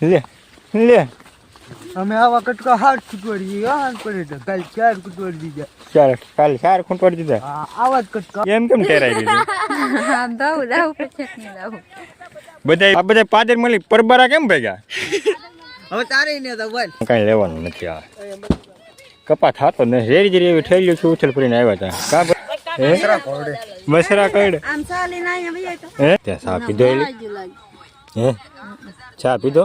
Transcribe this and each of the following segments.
લે લે. અમે આવા કટકા હાર કુટવાડી ગયા હાર પડે તો કાલ ચાર કુટવાડી દીધા. ચાર કાલે ચાર ખૂંટવાડી દીધા? આવા જ કટકા. એમ કેમ ટેરાઈ દીધા દાવ દાવ પછી દાવ. બધા આ બધા પાદર મળી પરબરા કેમ ભેગા? હવે તારે ને તો બોલ. કઈ લેવાનું નથી આ. કપા થાતો ને રેરી જેરી એવી ઠેલ્યું છું ઉછલ ફરીને આવ્યા હતા કા હે મસરા કઈડ. આમ ચાલી ના અહીંયા ભાઈ તો. હે? ત્યાં સાપી એલી હે? ચા પીધો?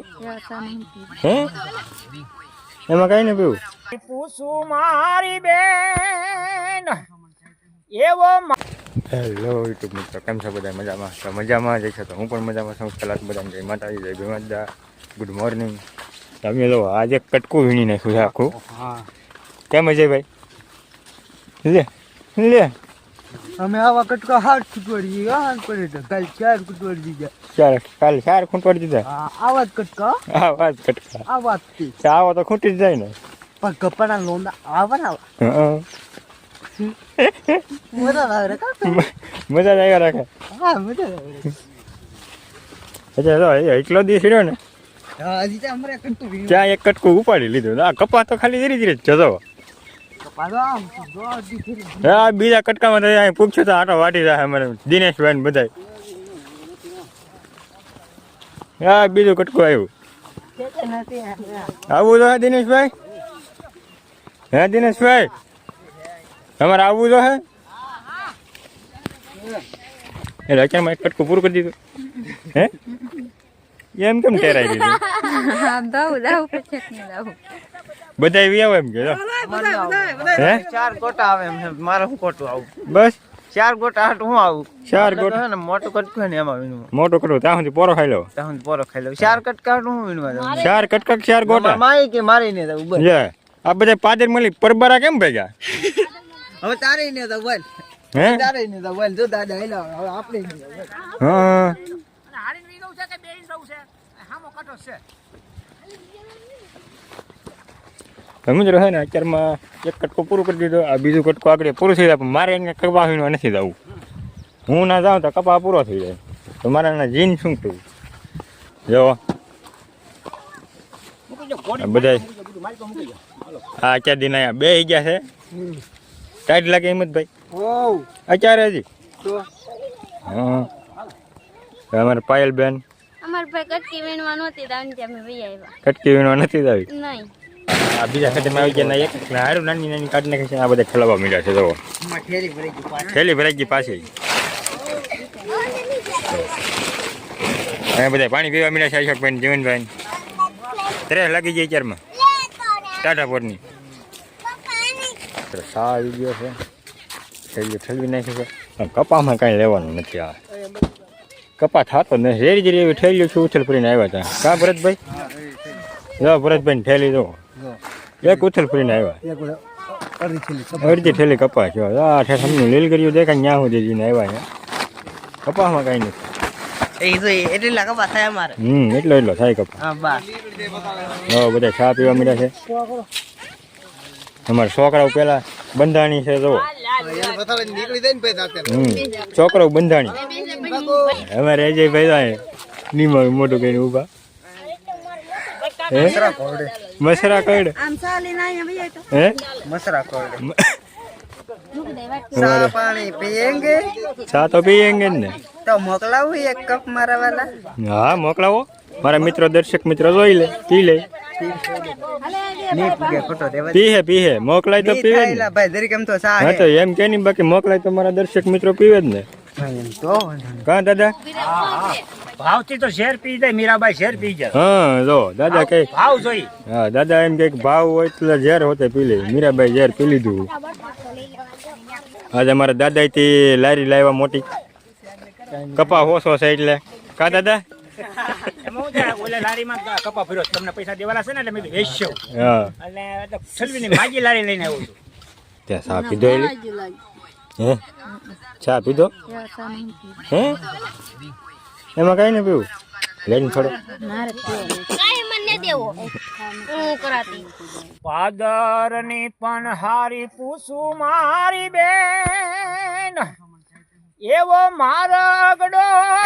હે? એમાં કઈ ને પીવું. પૂછું મારી બેન એવો હેલો યુટ્યુબ મિત્રો કેમ છો બધા? મજામાં? તો મજામાં જઈ છે તો હું પણ મજામાં છું. કલાક બધાને જય માતાજી જય ભીમાદા ગુડ મોર્નિંગ તમે લો આજે કટકું વીણી નાખ્યું છે આખું. હા. કેમ અજયભાઈ? લે લે. અમે આવા કટકા હાથ કુટવાડી ગયા હાથ પડી તો કાલ ચાર કુટવાડી દીધા. ચાર કાલે ચાર ખૂટવાડી દીધા? આવા જ કટકા. આ વાત કટકા. આવા જ આવો તો ખૂંટી જ જાય ને. પણ કપડા લોંદા આવા ને આવા. મજા આવે રે કાકા મજા આવે રાખે. હા મજા આવે અચ્છા તો એટલો દિવસ રહ્યો ને. ત્યાં એક કટકું ઉપાડી લીધું. આ કપા તો ખાલી ધીરે ધીરે જ જતો. હા બીજા કટકામાં તો અહીં પૂછ્યું તો આટો વાટી જાય અમારે દિનેશભાઈ ને બધા હા બીજું કટકું આવ્યું. આવું તો હે દિનેશભાઈ? હે દિનેશભાઈ? તમારે આવવું તો હે? એટલે અત્યારમાં એક કટકું પૂરું કરી દીધું. હે? એમ કેમ ટેરાઈ દીધું? બધા એવી એમ કે હે? ચાર ગોટા આવે એમ. મારે શું ખોટું આવું? બસ. ચાર ગોટા હાટ હું આવું? ચાર ગોટા ને મોટું કટકું ને એમાં મોટો કટકો ત્યાં સુધી પોરો ખાઈ લો ત્યાં સુધી પોરો ખાઈ લઉં ચાર કટકા હું વિનવા જાઉં? ચાર કટકા ચાર ગોટા? મારી કે મારી ને તો બોલ આ બધા પાદર મળી પરબરા કેમ ભેગા? હવે તારે ને તો બોલ. હે? તારે ને તો બોલ. જો દાદા હેલા હવે આપણે. હા હારીને વી છે કે બેસી રહું છે? હામો કટો છે. તમે રહ્યો રહે ને અત્યારમાં એક કટકો પૂરું કરી દીધો આ બીજું કટકો આગળ પૂરું થઈ જાય પણ મારે એને કપા વીણવા નથી જવું. હું ના જાઉં તો કપા પૂરો થઈ જાય. તો મારા એના જીન શું થયું? જો. આ બધા હા અત્યાર દિન અહીંયા બે ગયા છે. ટાઈટ લાગે હિંમતભાઈ અત્યારે હજી? હા. અમારે પાયલ બેન અમાર ભાઈ કટકી વીણવા નહોતી દાન અમે આવ્યા. કટકી વીણવા નથી આવી? નહીં. બીજા ખાતેમાં આવી ગયા એક. હારું નાની નાની કાઢી નાખે છે આ બધા ખલાવા મળ્યા છે ગઈ પાછી થેલી ભરાઈ ગઈ પાછી. અહીંયા બધા પાણી પીવા મળ્યા છે અશોકભાઈ ને જીવનભાઈ. ત્રેસ લાગી જાય ચારમાં ટાટા પોરની. તો સા આવી ગયો છે. થેલી ઠલવી નાખી છે. કપામાં કાંઈ લેવાનું નથી આ. કપા થાતો ને રેરી જેરી એવી ઠેલી છું ઉછલ ફરીને આવ્યા હતા કા ભરતભાઈ? ભરતભાઈ ઠેલી. જો એક ઉથલ ફરીને આવ્યા. અડધી ઠેલી કપા છે આ લીલ કર્યું દેખાય ન્યા સુધી જઈને આવ્યા અહીંયા કપાસમાં કાંઈ નથી. એટલે લાગે બા થાય અમારે. હમ એટલો એટલો થાય કપા હા બધા ચા પીવા મળ્યા છે. અમારા છોકરાઓ પેલા બંધાણી છે જો નીકળી ભાઈ છોકરાઓ બંધાણી. અમારે અજયભાઈ ભાઈ નીમાં મોટું કઈને ઊભા. હે? મસરા કડ આમ ચાલી ના અહીંયા તો. હે? મસરા કડ ચા પાણી પીએંગે? ચા તો પીએંગે જ ને. તો મોકલાવું એક કપ મારા વાલા? હા મોકલાવો. મારા મિત્રો દર્શક મિત્રો જોઈ લે પી લે. પીહે પીહે. મોકલાય તો પીવે ભાઈ જરીક એમ તો ચા હા. તો એમ કે નહીં બાકી મોકલાય તો મારા દર્શક મિત્રો પીવે જ ને. કા દાદા? ભાવથી તો શેર પી જાય મીરાબાઈ શેર પી જાય. હા જો દાદા કે ભાવ જોઈ હા દાદા એમ કે ભાવ હોય એટલે ઝેર હોતે પી લે. મીરાબાઈ ઝેર પી લીધું. આજે અમારા દાદા થી લારી લાવ્યા મોટી. કપા હોસો છે એટલે. કા દાદા? કપા ફર્યો તમને પૈસા દેવાના છે ને એટલે મેં વેચ્યો હા. છલવીની માગી લારી લઈને આવ્યો છું. ત્યાં હે? ચા પીધો? હે? એમાં કઈ ને પીવું? લઈને થોડો મારે ની મને દેવો. હું કરાતી. પાદરની પણ હારી પૂછું મારી બેન. એવો મારગડો બતાવો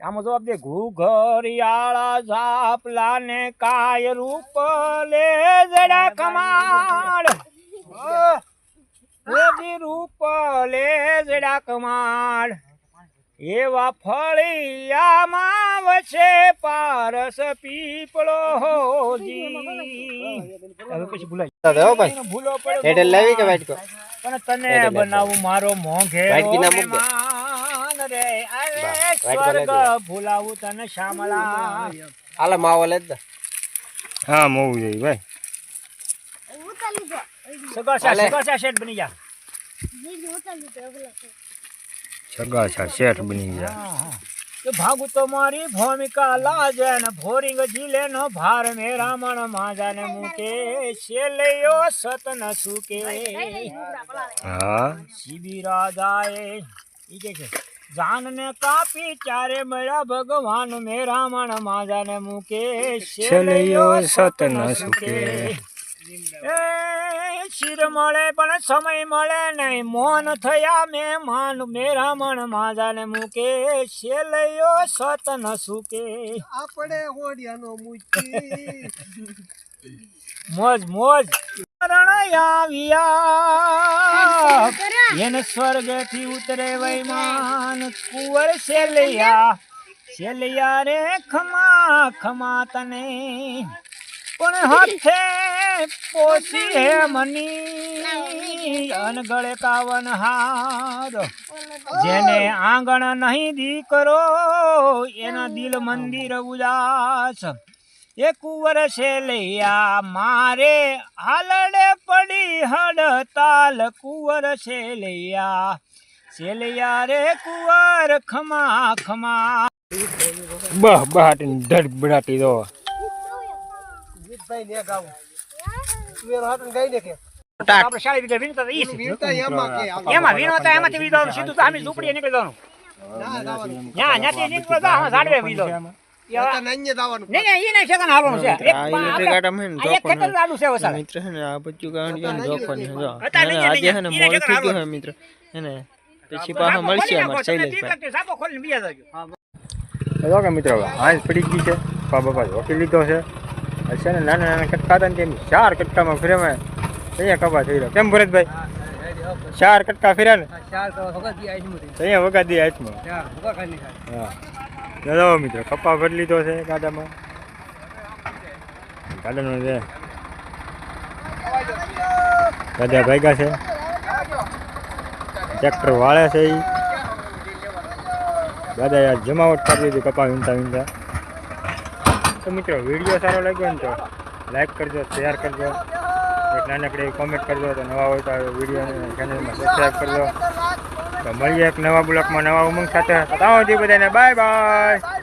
આમાં જવાબ દે ઘુઘરિયાળા ઝાપલા ને કાય રૂપ લે જડા કમાડ લેજી રૂપ લે જડા કમાડ એવા ફળિયામાં વછે પારસ પીપળો જી હવે પછી ભૂલાય ભૂલો પડે લાવી કે વાટકો પણ તને બનાવું મારો મોંઘે વાટકી ના મૂક દે. મહેમાન રે. અરે સ્વર્ગ. ભૂલાવું તને શામળા આલે માવો લે દે. હા મોવું જોઈએ ભાઈ. સગા. શેઠ બની જા સગા શેઠ બની ગયા. ભાગુ તો મારી ભૂમિકા લાજે ભોરિંગ જીલે નો ભાર મે રામણ માજા ને મુકે શેલયો સત ન સુકે. હા. શિબી રાજાએ ઈ કે છે જાન ને કાપી ચારે મળ્યા ભગવાન મે રામણ માજા ને મુકે છેલ્યો સત ન સુકે. એ શિર મળે પણ સમય મળે નહીં મોન થયા મહેમાન મે રામણ માજા ને મુકે શેલયો સત ન સુકે આપણે હોડિયાનો મૂકી. મોજ મોજ. શરણ આવ્યા. એને સ્વર્ગથી ઉતરે વૈમાન કુંવર શેલિયા શેલિયા રે ખમા ખમા તને. પણ હાથે પોસી હે મની, અનગળે કાવન હાર. જેને આંગણ નહીં દીકરો, એના દિલ મંદિર ઉદાસ એ કુંવર છેલૈયા મારે હાલડે પડી હડતાલ. કુંવર છે લૈયા છેલૈયા રે કુંવર ખમા ખમા બહ બહાટી ધડ બડાટી દો ગીતભાઈ ને ગાવું તું હાટન ગાઈ દે કે આપણે શાળી વિગે વીણતા હતા ઈ છે. વીરતા એમાં કે આવે. એમાં વીણતા એમાંથી વીણવાનું સીધું તો આમી ઝૂંપડીએ નીકળી જવાનું ના દાવાનું. ન્યા ન્યાથી નીકળો તો આમાં ઝાડવે વીણો નહીંતર નહીંએ દાવાનું. નહીં નહીં ઈ નહીં સેકન્ડ હાલવાનું છે એક પા- આપણે- આ એક ખેતર લાડુ છે વસાડે. મિત્ર હે ને આ બચ્ચું ગાંડિયા ને જોખમ છે જો અત્યારે અને લઈ આજે હે ને જઈને મોડું થઈ હાલો. ગયું હે મિત્ર હે ને પછી પાછા મળશે અમારે શૈલેષભાઈ. સાપો ખોલીને બીજા જાજો. જો કે મિત્રો હાંસ પડી ગઈ છે. પા બાપા રોકી લીધો છે. હવે છે ને નાના નાના કટકા હતા ને તેમ ચાર કટકામાં ફેરવે અહીંયા કપા થઈ રહ્યો. કેમ ભરતભાઈ? ચાર કટકા ફેર્યા ને? ચાર તો વખત ઈ આઈસ મુરી. તો અહીંયા વગાડી હાથમાં ચાર વખત ખાલી ખાય. હા. દાદા મિત્રો કપા ભરી લીધો છે ગાડામાં. ગાડાનો છે દાદા ભાગ્યા છે. ટ્રેક્ટર વાળે છે એ દાદા યાર જમાવટ કરી દીધી કપા વીણતા વીણતા તો મિત્રો વીડિયો સારો લાગ્યો ને તો લાઈક કરજો શેર કરજો. એક નાનકડી કોમેન્ટ કરજો તો નવા હોય તો વીડિયો ચેનલમાં સબસ્ક્રાઈબ કરજો. તો મળીએ એક નવા બ્લોકમાં નવા ઉમંગ સાથે. તો બધાને. Bye bye